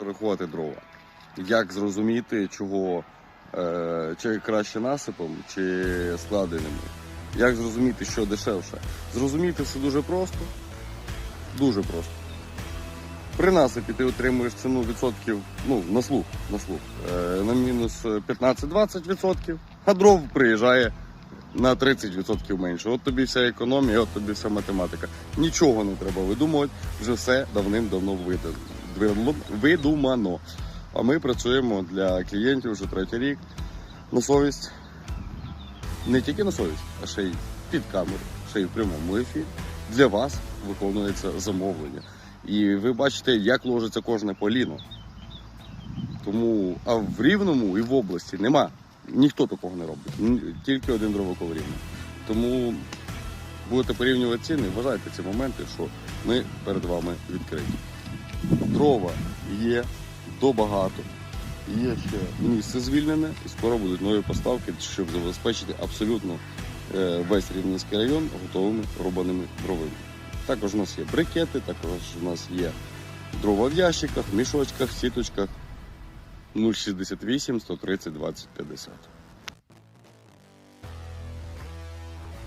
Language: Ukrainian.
Рахувати дрова. Як зрозуміти, чого е, чи краще насипом, чи складеними? Як зрозуміти, що дешевше? Зрозуміти все дуже просто. Дуже просто. При насипі ти отримуєш ціну відсотків, ну, на слух, на слух, е, на мінус 15-20 відсотків, а дров приїжджає на 30% менше. От тобі вся економія, от тобі вся математика. Нічого не треба видумувати, вже все давним-давно вида- виду- видумано. А ми працюємо для клієнтів вже третій рік на совість. Не тільки на совість, а ще й під камеру, ще й в прямому ефірі. Для вас виконується замовлення. І ви бачите, як ложиться кожне поліно. Тому, а в Рівному і в області нема. Ніхто такого не робить. Тільки один дровокол Рівне. Тому будете порівнювати ціни, вважайте ці моменти, що ми перед вами відкриті. Дрова є, до багато. Є ще місце звільнене, і скоро будуть нові поставки, щоб забезпечити абсолютно е, весь Рівненський район готовими рубаними дровами. Також у нас є брикети, також у нас є дрова в ящиках, мішочках, сіточках 068 130 20 50.